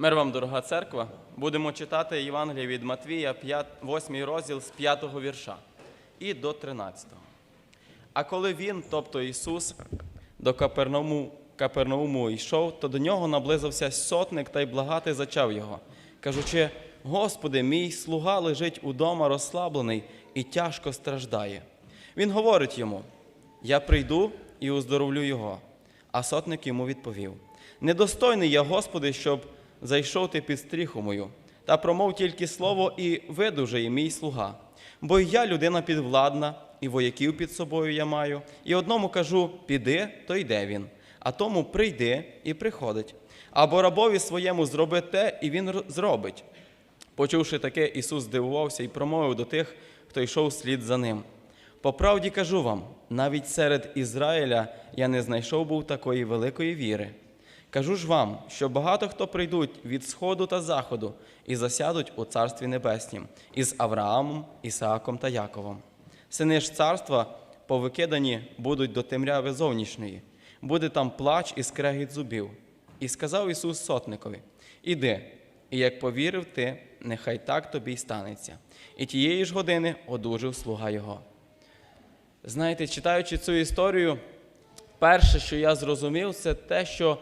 Мир вам, дорога церква. Будемо читати Євангеліє від Матвія, 5, 8 розділ з 5 вірша і до 13. А коли він, тобто Ісус, до Капернауму, Капернауму йшов, то до нього наблизився сотник та й благати зачав його, кажучи: Господи, мій слуга лежить удома розслаблений і тяжко страждає. Він говорить йому: Я прийду і оздоровлю його. А сотник йому відповів: Недостойний я, Господи, щоб зайшов ти під стріху мою, та промов тільки слово і видужає мій слуга. Бо й я людина підвладна, і вояків під собою я маю, і одному кажу: піди, то йде він, а тому прийди і приходить. Або рабові своєму зроби те, і він зробить. Почувши таке, Ісус здивувався і промовив до тих, хто йшов слід за ним. По правді кажу вам, навіть серед Ізраїля я не знайшов був такої великої віри. Кажу ж вам, що багато хто прийдуть від сходу та заходу і засядуть у Царстві Небеснім із Авраамом, Ісааком та Яковом. Сини ж царства повикидані будуть до темряви зовнішньої, буде там плач і скрегіт зубів. І сказав Ісус сотникові: Іди, і як повірив ти, нехай так тобі й станеться. І тієї ж години одужав слуга його. Знаєте, читаючи цю історію, перше, що я зрозумів, це те, що,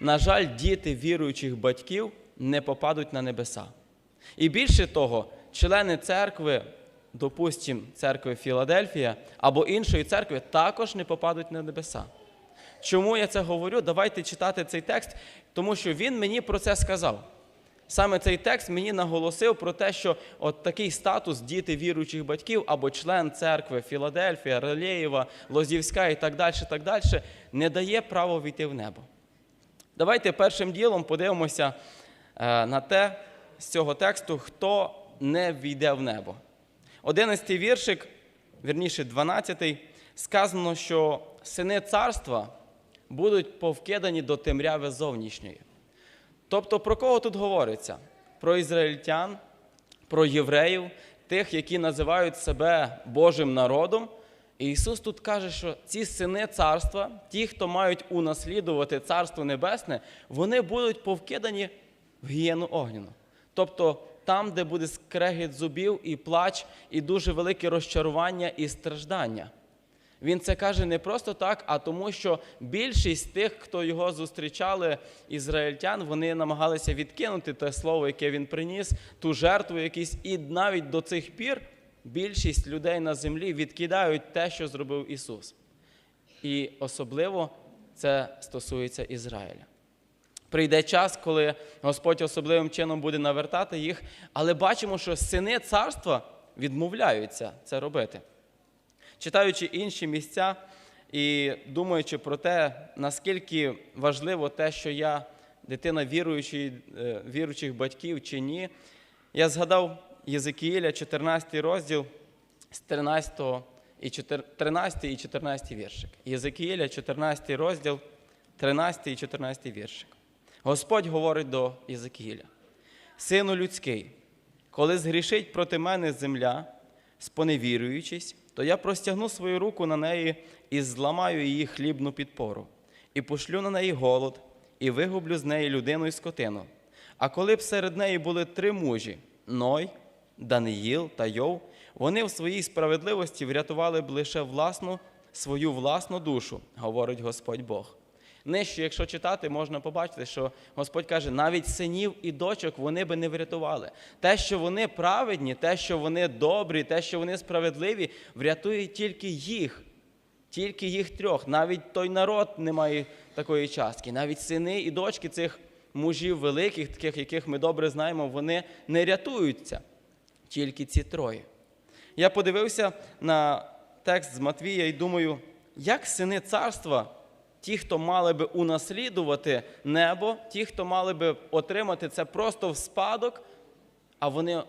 на жаль, діти віруючих батьків не попадуть на небеса. І більше того, члени церкви, допустимо, церкви Філадельфія або іншої церкви, також не попадуть на небеса. Чому я це говорю? Давайте читати цей текст, тому що він мені про це сказав. Саме цей текст мені наголосив про те, що от такий статус діти віруючих батьків або член церкви Філадельфія, Релєєва, Лозівська і так далі, так далі, не дає право війти в небо. Давайте першим ділом подивимося е, на те з цього тексту, хто не війде в небо. Одинадцятий віршик, вірніше, 12, сказано, що сини царства будуть повкидані до темряви зовнішньої. Тобто про кого тут говориться? Про ізраїльтян, про євреїв, тих, які називають себе Божим народом. Ісус тут каже, що ці сини царства, ті, хто мають унаслідувати Царство Небесне, вони будуть повкидані в гієну огняну. Тобто там, де буде скрегіт зубів і плач, і дуже велике розчарування і страждання. Він це каже не просто так, а тому, що більшість тих, хто його зустрічали, ізраїльтян, вони намагалися відкинути те слово, яке він приніс, ту жертву якісь, і навіть до цих пір більшість людей на землі відкидають те, що зробив Ісус. І особливо це стосується Ізраїля. Прийде час, коли Господь особливим чином буде навертати їх, але бачимо, що сини царства відмовляються це робити читаючи інші місця і думаючи про те, наскільки важливо те, що я дитина е, віруючих батьків чи ні, я згадав Єзекіїля, 14 розділ з 13 і 13 і 14 віршик. Єзекіїля, 14 розділ, 13 і 14 віршик. Господь говорить до Єзекіїля: Сину людський, коли згрішить проти мене земля, споневірюючись, то я простягну свою руку на неї і зламаю її хлібну підпору, і пошлю на неї голод, і вигублю з неї людину і скотину. А коли б серед неї були три мужі Ной, Даниїл та Йов, вони в своїй справедливості врятували б лише власну свою власну душу, говорить Господь Бог. Нижче, якщо читати, можна побачити, що Господь каже, навіть синів і дочок вони би не врятували. Те, що вони праведні, те, що вони добрі, те, що вони справедливі, врятує тільки їх, тільки їх трьох. Навіть той народ не має такої частки. Навіть сини і дочки цих мужів великих, таких, яких ми добре знаємо, вони не рятуються. Тільки ці троє. Я подивився на текст з Матвія і думаю, як сини царства ті, хто мали би унаслідувати небо, ті, хто мали би отримати це просто в спадок, а вони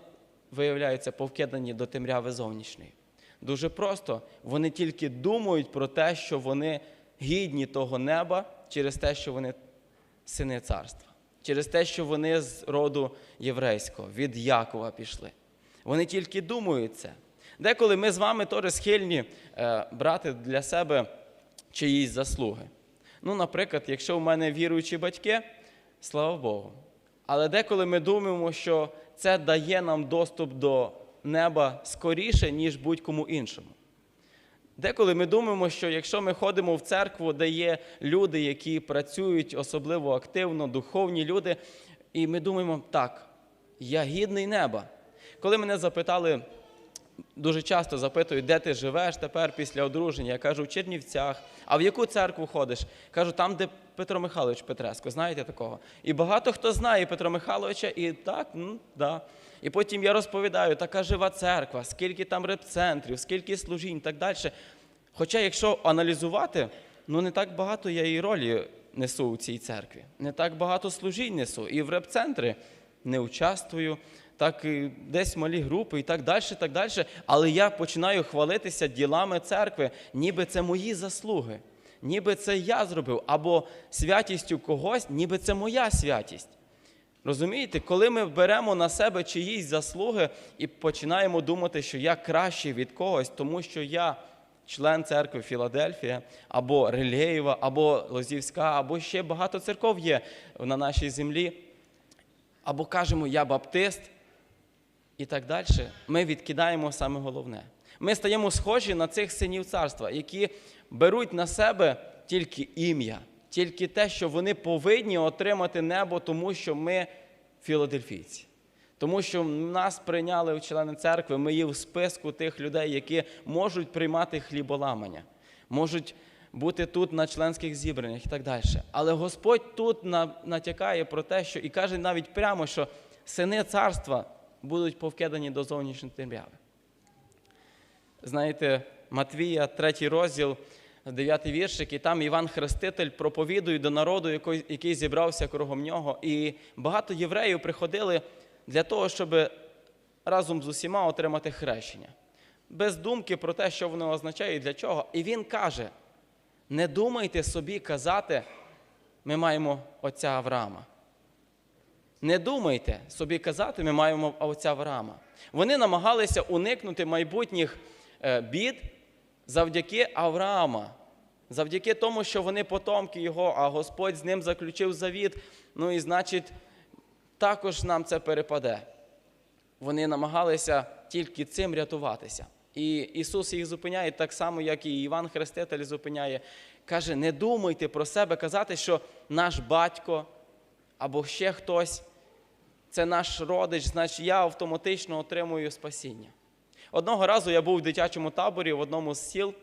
виявляються повкидані до темряви зовнішньої. Дуже просто, вони тільки думають про те, що вони гідні того неба через те, що вони сини царства, через те, що вони з роду єврейського, від Якова пішли. Вони тільки думають це. Деколи ми з вами теж схильні е, брати для себе чиїсь заслуги. Ну, наприклад, якщо в мене віруючі батьки, слава Богу. Але деколи ми думаємо, що це дає нам доступ до неба скоріше, ніж будь-кому іншому. Деколи ми думаємо, що якщо ми ходимо в церкву, де є люди, які працюють особливо активно, духовні люди, і ми думаємо, так, я гідний неба. Коли мене запитали, дуже часто запитують, де ти живеш тепер після одруження, я кажу, в Чернівцях. А в яку церкву ходиш? Кажу, там, де Петро Михайлович Петреско, знаєте такого? І багато хто знає Петра Михайловича, і так, ну, да. І потім я розповідаю, така жива церква, скільки там репцентрів, скільки служінь так далі. Хоча, якщо аналізувати, ну не так багато я і ролі несу у цій церкві, не так багато служінь несу. І в реп-центри не участвую, так і десь малі групи і так далі, так далі. Але я починаю хвалитися ділами церкви, ніби це мої заслуги, ніби це я зробив, або святістю когось, ніби це моя святість. Розумієте, коли ми беремо на себе чиїсь заслуги і починаємо думати, що я кращий від когось, тому що я член церкви Філадельфія, або Релєєва, або Лозівська, або ще багато церков є на нашій землі, або кажемо, я баптист, і так далі, ми відкидаємо саме головне. Ми стаємо схожі на цих синів царства, які беруть на себе тільки ім'я, тільки те, що вони повинні отримати небо, тому що ми філадельфійці. Тому що нас прийняли в члени церкви, ми є в списку тих людей, які можуть приймати хліболамання, можуть бути тут на членських зібраннях і так далі. Але Господь тут натякає про те, що і каже навіть прямо, що сини царства будуть повкидані до зовнішньої темряви. Знаєте, Матвія, третій розділ, дев'ятий віршик, і там Іван Хреститель проповідує до народу, який зібрався кругом нього. І багато євреїв приходили для того, щоб разом з усіма отримати хрещення. Без думки про те, що воно означає і для чого. І він каже: не думайте собі казати, ми маємо отця Авраама. Не думайте собі казати, ми маємо отця Авраама. Вони намагалися уникнути майбутніх е, бід завдяки Авраама, завдяки тому, що вони потомки його, а Господь з ним заключив завіт. Ну і значить, також нам це перепаде. Вони намагалися тільки цим рятуватися. І Ісус їх зупиняє так само, як і Іван Хреститель зупиняє. Каже: не думайте про себе казати, що наш батько або ще хтось це наш родич, значить я автоматично отримую спасіння. Одного разу я був в дитячому таборі в одному з сіл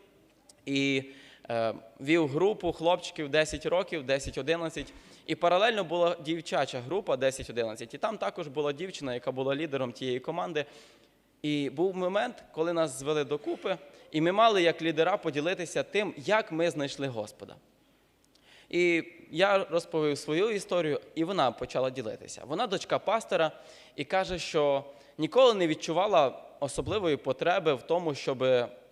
і е, вів групу хлопчиків 10 років, 10-11. І паралельно була дівчача група 10-11. І там також була дівчина, яка була лідером тієї команди. І був момент, коли нас звели докупи, і ми мали як лідера поділитися тим, як ми знайшли Господа. І я розповів свою історію, і вона почала ділитися. Вона дочка пастора і каже, що ніколи не відчувала особливої потреби в тому, щоб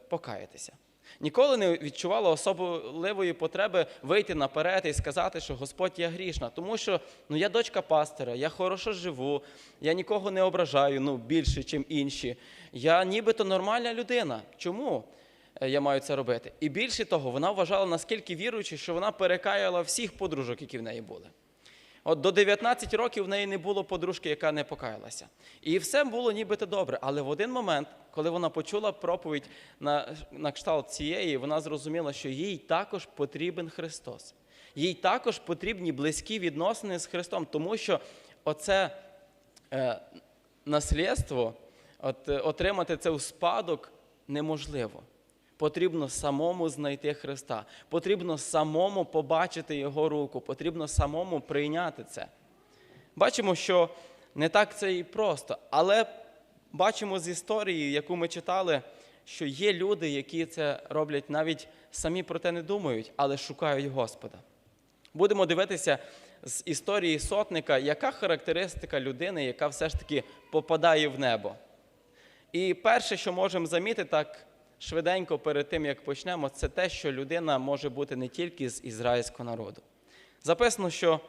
покаятися. Ніколи не відчувала особливої потреби вийти наперед і сказати, що Господь я грішна, тому що ну, я дочка пастора, я хорошо живу, я нікого не ображаю ну, більше, ніж інші. Я нібито нормальна людина. Чому? Е, я маю це робити. І більше того, вона вважала наскільки віруючи, що вона перекаяла всіх подружок, які в неї були. От до 19 років в неї не було подружки, яка не покаялася. І все було нібито добре. Але в один момент, коли вона почула проповідь на, на кшталт цієї, вона зрозуміла, що їй також потрібен Христос. Їй також потрібні близькі відносини з Христом, тому що оце е, наслідство, от, е, отримати це у спадок неможливо. Потрібно самому знайти Христа, потрібно самому побачити Його руку, потрібно самому прийняти це. Бачимо, що не так це і просто, але бачимо з історії, яку ми читали, що є люди, які це роблять навіть самі про те не думають, але шукають Господа. Будемо дивитися з історії сотника, яка характеристика людини, яка все ж таки попадає в небо. І перше, що можемо замітити так швиденько перед тим, як почнемо, це те, що людина може бути не тільки з ізраїльського народу. Записано, що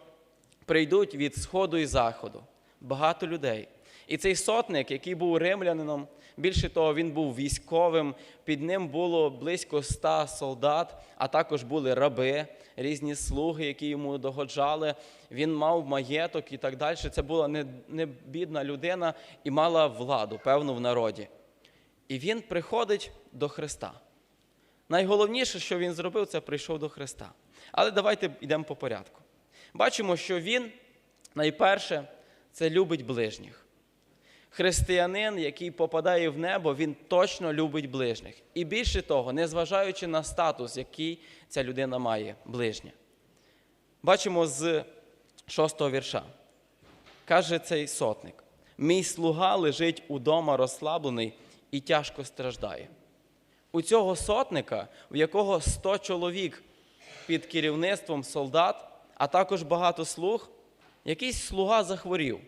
прийдуть від сходу і заходу багато людей. І цей сотник, який був римлянином, більше того, він був військовим, під ним було близько ста солдат, а також були раби, різні слуги, які йому догоджали. Він мав маєток і так далі. Це була не, не бідна людина і мала владу, певну, в народі. І він приходить до Христа. Найголовніше, що він зробив, це прийшов до Христа. Але давайте йдемо по порядку. Бачимо, що він найперше це любить ближніх. Християнин, який попадає в небо, він точно любить ближніх. І більше того, незважаючи на статус, який ця людина має ближня. Бачимо з шостого вірша. Каже цей сотник: Мій слуга лежить удома розслаблений і тяжко страждає. У цього сотника, в якого 100 чоловік під керівництвом солдат, а також багато слуг, якийсь слуга захворів.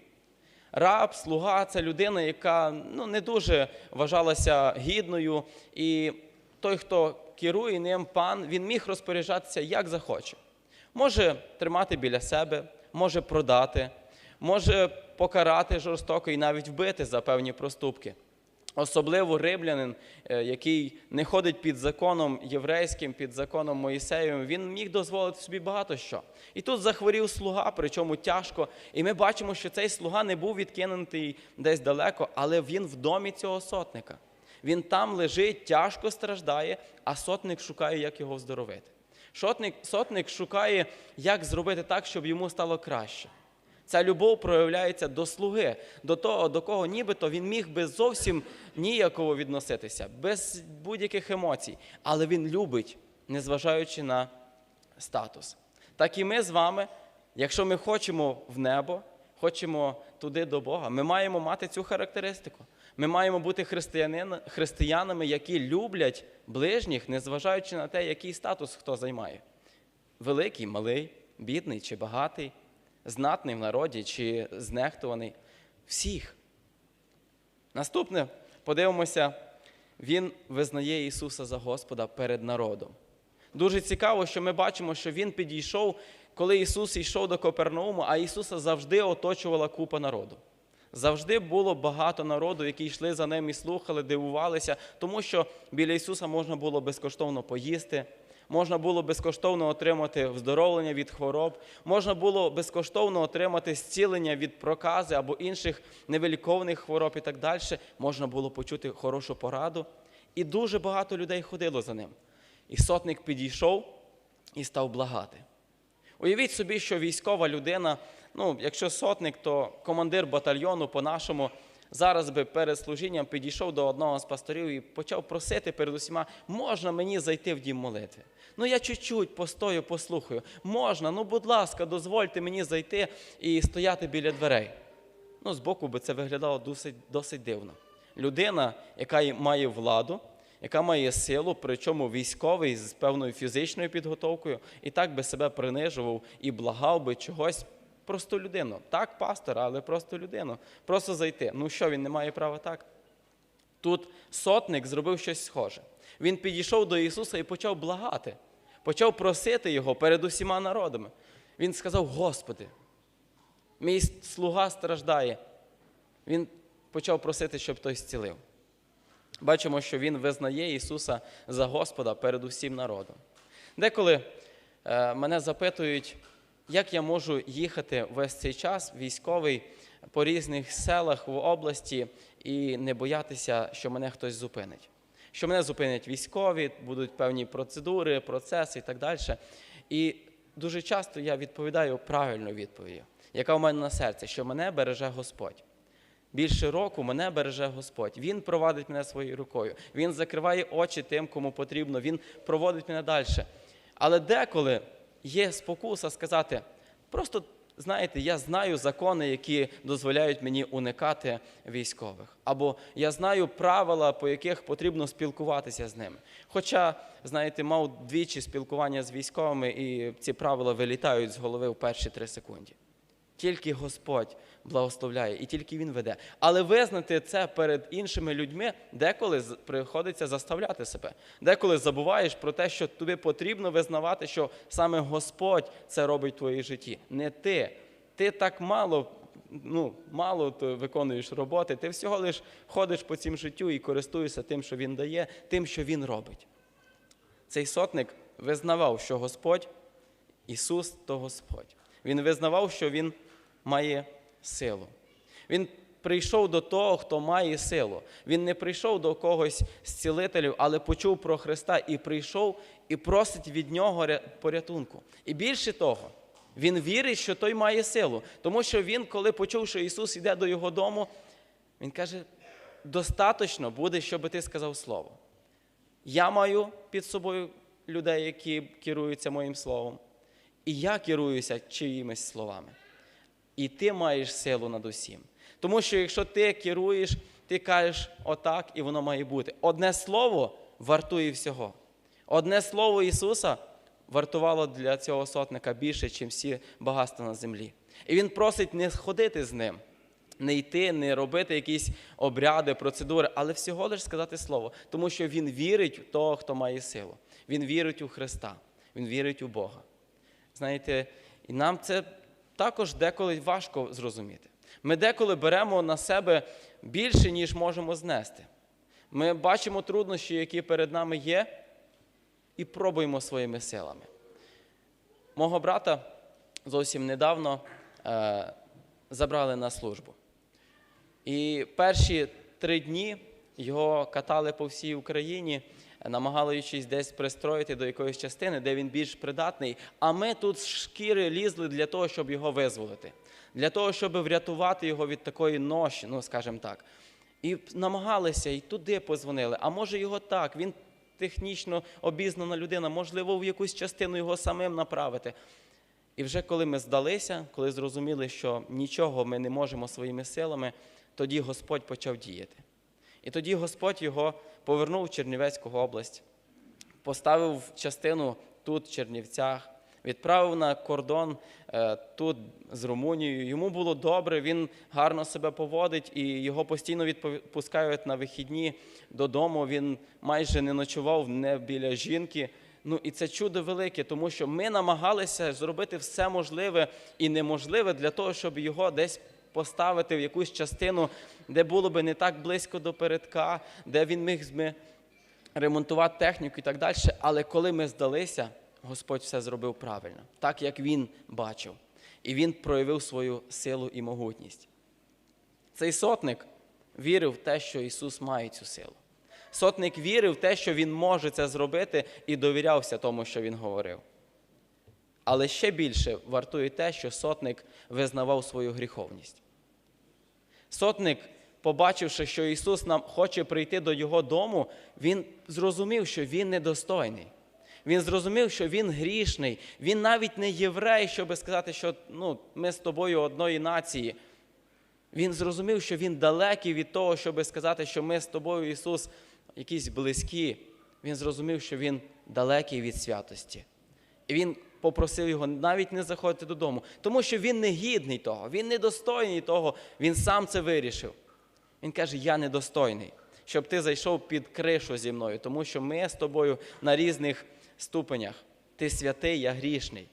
Раб, слуга це людина, яка ну, не дуже вважалася гідною, і той, хто керує ним, пан, він міг розпоряджатися як захоче. Може тримати біля себе, може продати, може покарати жорстоко і навіть вбити за певні проступки. Особливо римлянин, е, який не ходить під законом єврейським, під законом Моїсеєвим, він міг дозволити собі багато що. І тут захворів слуга, причому тяжко. І ми бачимо, що цей слуга не був відкинутий десь далеко, але він в домі цього сотника. Він там лежить, тяжко страждає, а сотник шукає, як його оздоровити. Сотник, сотник шукає, як зробити так, щоб йому стало краще. Ця любов проявляється до слуги, до того, до кого нібито він міг би зовсім ніяково відноситися, без будь-яких емоцій. Але він любить, незважаючи на статус. Так і ми з вами, якщо ми хочемо в небо, хочемо туди до Бога, ми маємо мати цю характеристику. Ми маємо бути християнами, які люблять ближніх, незважаючи на те, який статус хто займає. Великий, малий, бідний чи багатий, знатний в народі чи знехтуваний. Всіх. Наступне, подивимося, він визнає Ісуса за Господа перед народом. Дуже цікаво, що ми бачимо, що він підійшов, коли Ісус йшов до Копернауму, а Ісуса завжди оточувала купа народу. Завжди було багато народу, які йшли за ним і слухали, дивувалися, тому що біля Ісуса можна було безкоштовно поїсти, можна було безкоштовно отримати вздоровлення від хвороб, можна було безкоштовно отримати зцілення від прокази або інших невиліковних хвороб і так далі. Можна було почути хорошу пораду. І дуже багато людей ходило за ним. І сотник підійшов і став благати. Уявіть собі, що військова людина, ну, якщо сотник, то командир батальйону по-нашому зараз би перед служінням підійшов до одного з пасторів і почав просити перед усіма, можна мені зайти в дім молитви? Ну я чуть-чуть постою, послухаю. Можна, ну будь ласка, дозвольте мені зайти і стояти біля дверей. Ну, збоку би це виглядало досить, досить дивно. Людина, яка має владу, яка має силу, причому військовий з певною фізичною підготовкою, і так би себе принижував і благав би чогось. Просту людину. Так, пастора, але просто людину. Просто зайти. Ну що, він не має права так? Тут сотник зробив щось схоже. Він підійшов до Ісуса і почав благати, почав просити Його перед усіма народами. Він сказав: Господи, мій слуга страждає. Він почав просити, щоб той зцілив. Бачимо, що він визнає Ісуса за Господа перед усім народом. Деколи е, мене запитують, як я можу їхати весь цей час військовий по різних селах в області і не боятися, що мене хтось зупинить. Що мене зупинять військові, будуть певні процедури, процеси і так далі. І дуже часто я відповідаю правильну відповідь, яка в мене на серці, що мене береже Господь. Більше року мене береже Господь. Він провадить мене своєю рукою. Він закриває очі тим, кому потрібно. Він проводить мене далі. Але деколи є спокуса сказати, просто знаєте, я знаю закони, які дозволяють мені уникати військових. Або я знаю правила, по яких потрібно спілкуватися з ними. Хоча, знаєте, мав двічі спілкування з військовими, і ці правила вилітають з голови в перші три секунди. Тільки Господь благословляє і тільки Він веде. Але визнати це перед іншими людьми деколи приходиться заставляти себе. Деколи забуваєш про те, що тобі потрібно визнавати, що саме Господь це робить в твоїй житті. Не ти. Ти так мало ну, мало то виконуєш роботи, ти всього лиш ходиш по цім життю і користуєшся тим, що він дає, тим, що він робить. Цей сотник визнавав, що Господь, Ісус то Господь. Він визнавав, що Він має силу. Він прийшов до того, хто має силу. Він не прийшов до когось з цілителів, але почув про Христа і прийшов і просить від нього порятунку. І більше того, він вірить, що той має силу. Тому що він, коли почув, що Ісус йде до його дому, він каже: достатньо буде, щоб ти сказав слово. Я маю під собою людей, які керуються моїм словом, і я керуюся чиїмись словами. І ти маєш силу над усім. Тому що якщо ти керуєш, ти кажеш отак, і воно має бути. Одне слово вартує всього. Одне слово Ісуса вартувало для цього сотника більше, ніж всі багатства на землі. І Він просить не ходити з ним, не йти, не робити якісь обряди, процедури, але всього лиш сказати слово, тому що він вірить в того, хто має силу. Він вірить у Христа, він вірить у Бога. Знаєте, і нам це також деколи важко зрозуміти. Ми деколи беремо на себе більше, ніж можемо знести. Ми бачимо труднощі, які перед нами є, і пробуємо своїми силами. Мого брата зовсім недавно е, забрали на службу. І перші три дні його катали по всій Україні, намагаючись десь пристроїти до якоїсь частини, де він більш придатний. А ми тут з шкіри лізли для того, щоб його визволити, для того, щоб врятувати його від такої ноші, ну скажімо так. І намагалися, і туди позвонили. А може його так, він технічно обізнана людина, можливо, в якусь частину його самим направити. І вже коли ми здалися, коли зрозуміли, що нічого ми не можемо своїми силами, тоді Господь почав діяти. І тоді Господь його повернув в Чернівецьку область, поставив частину тут, в Чернівцях, відправив на кордон е, тут з Румунією. Йому було добре, він гарно себе поводить, і його постійно відпускають на вихідні додому. Він майже не ночував не біля жінки. Ну і це чудо велике, тому що ми намагалися зробити все можливе і неможливе для того, щоб його десь поставити в якусь частину, де було би не так близько до передка, де він міг би ремонтувати техніку і так далі. Але коли ми здалися, Господь все зробив правильно, так як він бачив. І він проявив свою силу і могутність. Цей сотник вірив в те, що Ісус має цю силу. Сотник вірив в те, що він може це зробити, і довірявся тому, що він говорив. Але ще більше вартує те, що сотник визнавав свою гріховність. Сотник, побачивши, що Ісус нам хоче прийти до Його дому, він зрозумів, що Він недостойний. Він зрозумів, що він грішний. Він навіть не єврей, щоб сказати, що ну, ми з тобою одної нації. Він зрозумів, що він далекий від того, щоб сказати, що ми з тобою, Ісус, якісь близькі. Він зрозумів, що він далекий від святості. І він попросив його навіть не заходити додому, тому що він не гідний того, він недостойний того, він сам це вирішив. Він каже: Я недостойний, щоб ти зайшов під кришу зі мною, тому що ми з тобою на різних ступенях. Ти святий, я грішний.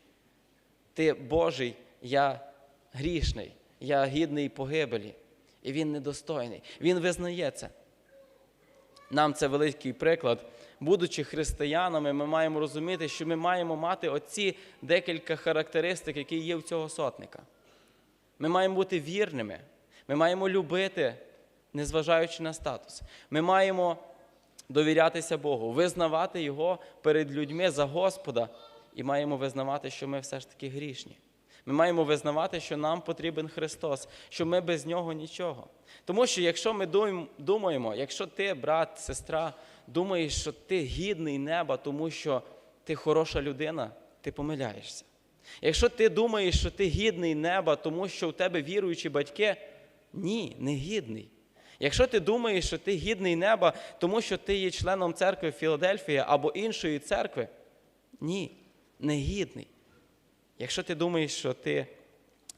Ти Божий, я грішний, я гідний погибелі. І він недостойний. Він визнає це. Нам це великий приклад. Будучи християнами, ми маємо розуміти, що ми маємо мати оці декілька характеристик, які є в цього сотника. Ми маємо бути вірними, ми маємо любити, незважаючи на статус. Ми маємо довірятися Богу, визнавати Його перед людьми за Господа, і маємо визнавати, що ми все ж таки грішні. Ми маємо визнавати, що нам потрібен Христос, що ми без нього нічого. Тому що якщо ми думаємо, якщо ти, брат, сестра, думаєш, що ти гідний неба, тому що ти хороша людина, ти помиляєшся. Якщо ти думаєш, що ти гідний неба, тому що у тебе віруючі батьки, ні, не гідний. Якщо ти думаєш, що ти гідний неба, тому що ти є членом церкви Філадельфія або іншої церкви, ні, не гідний. Якщо ти думаєш, що ти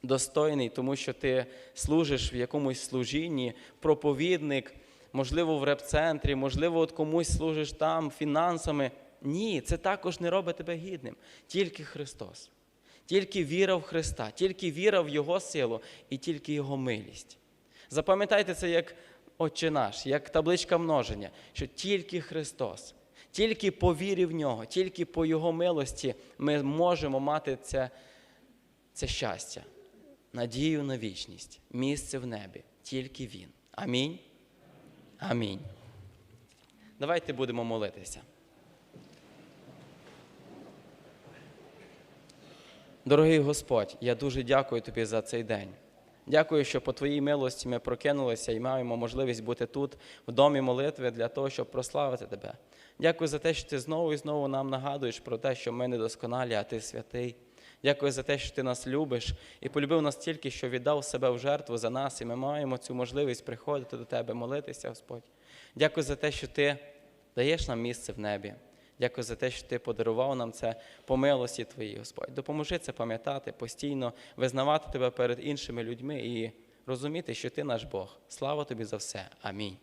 достойний, тому що ти служиш в якомусь служінні, проповідник, можливо, в реп-центрі, можливо, от комусь служиш там фінансами. Ні, це також не робить тебе гідним. Тільки Христос. Тільки віра в Христа, тільки віра в Його силу і тільки Його милість. Запам'ятайте це як Отче наш, як табличка множення, що тільки Христос, тільки по вірі в нього, тільки по Його милості ми можемо мати це, це щастя, надію на вічність, місце в небі, тільки Він. Амінь. Амінь. Давайте будемо молитися. Дорогий Господь, я дуже дякую Тобі за цей день. Дякую, що по Твоїй милості ми прокинулися і маємо можливість бути тут, в домі молитви, для того, щоб прославити Тебе. Дякую за те, що Ти знову і знову нам нагадуєш про те, що ми недосконалі, а Ти святий. Дякую за те, що ти нас любиш і полюбив нас тільки, що віддав себе в жертву за нас, і ми маємо цю можливість приходити до Тебе, молитися, Господь. Дякую за те, що Ти даєш нам місце в небі. Дякую за те, що ти подарував нам це по милості Твоїй, Господь. Допоможи це пам'ятати, постійно визнавати Тебе перед іншими людьми і розуміти, що Ти наш Бог. Слава тобі за все. Амінь.